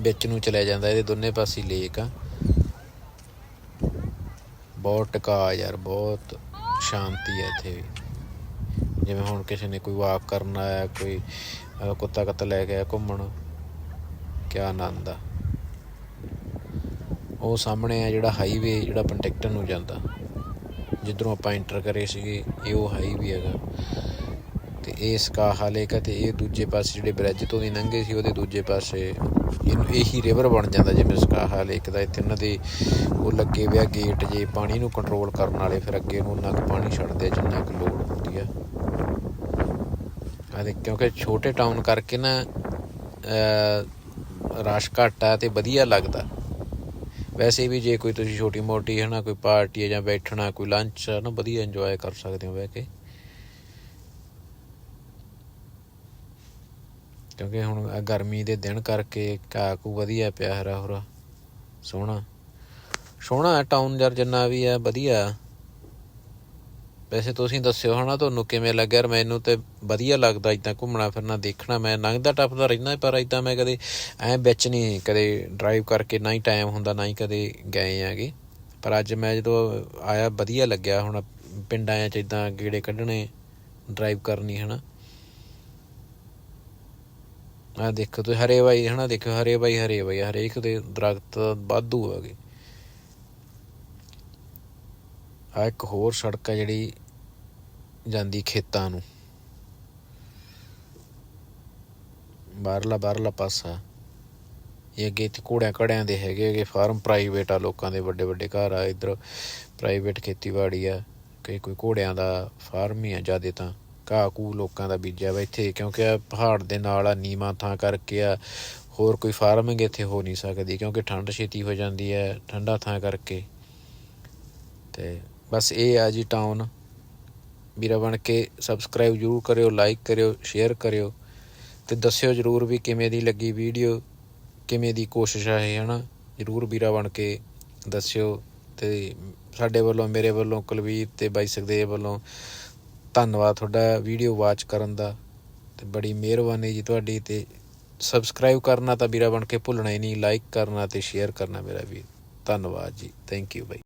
ਵਿੱਚ ਨੂੰ ਚਲਿਆ ਜਾਂਦਾ ਇਹਦੇ ਦੋਨੇ ਪਾਸੇ ਲੇਕ ਆ। ਬਹੁਤ ਟਿਕਾ ਯਾਰ ਬਹੁਤ ਸ਼ਾਂਤੀ ਹੈ ਇੱਥੇ ਵੀ। ਜਿਵੇਂ ਹੁਣ ਕਿਸੇ ਨੇ ਕੋਈ ਵਾਕ ਕਰਨ ਆਇਆ ਕੋਈ ਅਹ, ਕੁੱਤਾ ਕੱਤਾ ਲੈ ਕੇ ਆਇਆ ਘੁੰਮਣ ਕਿਆ ਆਨੰਦ ਆ। ਉਹ ਸਾਹਮਣੇ ਆ ਜਿਹੜਾ ਹਾਈਵੇ ਜਿਹੜਾ ਪੰਟੈਕਟਨ ਨੂੰ ਜਾਂਦਾ। ਜਿੱਧਰੋਂ ਆਪਾਂ ਐਂਟਰ ਕਰੇ ਸੀਗੇ ਇਹ ਉਹ ਹਾਈਵੇ ਹੈਗਾ। ਤੇ ਇਹ ਸਕਾਹਾ ਲੇਕ ਆ ਤੇ ਇਹ ਦੂਜੇ ਪਾਸੇ ਜਿਹੜੇ ਬ੍ਰਿਜ ਤੋਂ ਦੀ ਲੰਘੇ ਸੀ, ਉਹਦੇ ਦੂਜੇ ਪਾਸੇ ਇਹਨੂੰ ਇਹੀ ਰਿਵਰ ਬਣ ਜਾਂਦਾ ਜਿਵੇਂ ਸਕਾਹਾ ਲੇਕ ਦਾ ਇੱਥੇ ਉਹਨਾਂ ਦੇ ਉਹ ਲੱਗੇ ਵਿਆ ਗੇਟ ਜੇ, ਪਾਣੀ ਨੂੰ ਕੰਟਰੋਲ ਕਰਨ ਵਾਲੇ ਫਿਰ ਅੱਗੇ ਨੂੰ ਉਹਨਾਂ ਕੁ ਪਾਣੀ ਛੱਡਦੇ ਜਿੰਨਾ ਕੁ ਲੋੜ ਹੁੰਦੀ ਆ। ਆ ਕਿਉਂਕਿ ਛੋਟੇ ਟਾਊਨ ਕਰਕੇ ਨਾ ਰਸ਼ ਘੱਟ ਆ ਤੇ ਵਧੀਆ ਲੱਗਦਾ। ਵੈਸੇ ਵੀ ਜੇ ਕੋਈ ਤੁਸੀਂ ਛੋਟੀ ਮੋਟੀ ਹੈ ਨਾ ਕੋਈ ਪਾਰਟੀ ਹੈ ਜਾਂ ਬੈਠਣਾ, ਕੋਈ ਲੰਚ ਹੈ ਨਾ ਵਧੀਆ ਇੰਜੋਏ ਕਰ ਸਕਦੇ ਹੋ ਬਹਿ ਕੇ। ਕਿਉਂਕਿ ਹੁਣ ਗਰਮੀ ਦੇ ਦਿਨ ਕਰਕੇ ਘਾਹ ਕੂ ਵਧੀਆ ਪਿਆ ਹਰਾ ਹੋਰਾ। ਸੋਹਣਾ। ਸੋਹਣਾ ਟਾਊਨ ਯਾਰ, ਜਿੰਨਾ ਵੀ ਆ ਵਧੀਆ। ਵੈਸੇ ਤੁਸੀਂ ਦੱਸਿਓ ਹਨਾ, ਤੁਹਾਨੂੰ ਕਿਵੇਂ ਲੱਗਿਆ? ਯਾਰ ਮੈਨੂੰ ਤੇ ਵਧੀਆ ਲੱਗਦਾ ਇਦਾਂ ਘੁੰਮਣਾ ਫਿਰਨਾ, ਦੇਖਣਾ। ਮੈਂ ਲੰਘਦਾ ਟੱਪਦਾ ਰਹਿੰਦਾ ਪਰ ਇਦਾਂ ਮੈਂ ਕਦੇ ਐ ਵਿੱਚ ਨਹੀਂ ਕਦੇ ਡਰਾਈਵ ਕਰਕੇ ਨਾ ਹੀ ਟਾਈਮ ਹੁੰਦਾ, ਨਾ ਹੀ ਕਦੇ ਗਏ ਆਗੇ ਪਰ ਅੱਜ ਮੈਂ ਜਦੋਂ ਆਇਆ, ਵਧੀਆ ਲੱਗਿਆ। ਹੁਣ ਪਿੰਡਾਂ 'ਚ ਇਦਾਂ ਗੇੜੇ ਕੱਢਣੇ ਡਰਾਈਵ ਕਰਨੀ, ਹਨਾ। ਆ ਦੇਖੋ, ਤੁਸੀਂ ਹਰੇ ਬਾਈ, ਹਨਾ, ਦੇਖੋ, ਹਰੇ ਬਾਈ ਹਰੇ ਬਾਈ ਹਰੇਕ ਦੇ ਦਰਖਤ ਵਾਧੂ ਹੈਗੇ। ਆ ਇੱਕ ਹੋਰ ਸੜਕ ਆ ਜਿਹੜੀ ਜਾਂਦੀ ਖੇਤਾਂ ਨੂੰ। ਬਾਹਰਲਾ ਬਾਹਰਲਾ ਪਾਸਾ। ਇਹ ਅੱਗੇ ਤੇ ਘੋੜਿਆਂ ਘੜਿਆਂ ਦੇ ਹੈਗੇ ਹੈਗੇ ਫਾਰਮ ਪ੍ਰਾਈਵੇਟ ਆ ਲੋਕਾਂ ਦੇ, ਵੱਡੇ ਵੱਡੇ ਘਰ ਆ, ਇਧਰ ਪ੍ਰਾਈਵੇਟ ਖੇਤੀਬਾੜੀ ਆ ਕਈ ਕੋਈ ਘੋੜਿਆਂ ਦਾ ਫਾਰਮ ਹੀ ਆ ਜਿਆਦੇ ਤਾਂ। ਘਾਹ ਕੂ ਲੋਕਾਂ ਦਾ ਬੀਜਿਆ ਵਾ ਇੱਥੇ, ਕਿਉਂਕਿ ਆ ਪਹਾੜ ਦੇ ਨਾਲ ਆ, ਨੀਵਾਂ ਥਾਂ ਕਰਕੇ ਆ। ਹੋਰ ਕੋਈ ਫਾਰਮਿੰਗ ਇੱਥੇ ਹੋ ਨਹੀਂ ਸਕਦੀ, ਕਿਉਂਕਿ ਠੰਡ ਛੇਤੀ ਹੋ ਜਾਂਦੀ ਹੈ, ਠੰਡਾ ਥਾਂ ਕਰਕੇ। ਤੇ ਬਸ ਇਹ ਆ ਜੀ ਟਾਊਨ ਵੀਰਾ ਬਣ ਕੇ ਸਬਸਕ੍ਰਾਈਬ ਜਰੂਰ ਕਰਿਓ ਲਾਈਕ ਕਰਿਓ ਸ਼ੇਅਰ ਕਰਿਓ। ਤੇ ਦੱਸਿਓ ਜਰੂਰ ਵੀ ਕਿਵੇਂ ਦੀ ਲੱਗੀ ਵੀਡੀਓ ਕਿਵੇਂ ਦੀ ਕੋਸ਼ਿਸ਼ ਆ ਇਹ, ਹਨਾ? ਜਰੂਰ ਵੀਰਾ ਬਣ ਕੇ ਦੱਸਿਓ। ਤੇ ਸਾਡੇ ਵੱਲੋਂ, ਮੇਰੇ ਵੱਲੋਂ, ਕੁਲਵੀਰ ਤੇ ਬਾਈ ਸੁਖਦੇਵ ਵੱਲੋਂ ਧੰਨਵਾਦ ਤੁਹਾਡਾ ਵੀਡੀਓ ਵਾਚ ਕਰਨ ਦਾ ਤੇ ਬੜੀ ਮਿਹਰਬਾਨੀ ਜੀ ਤੁਹਾਡੀ ਤੇ ਸਬਸਕ੍ਰਾਈਬ ਕਰਨਾ ਤਾਂ ਵੀਰਾ ਬਣ ਕੇ ਭੁੱਲਣਾ ਹੀ ਨਹੀਂ ਲਾਈਕ ਕਰਨਾ ਤੇ ਸ਼ੇਅਰ ਕਰਨਾ ਮੇਰਾ ਵੀਰ। ਧੰਨਵਾਦ ਜੀ ਥੈਂਕ ਯੂ ਬਾਈ।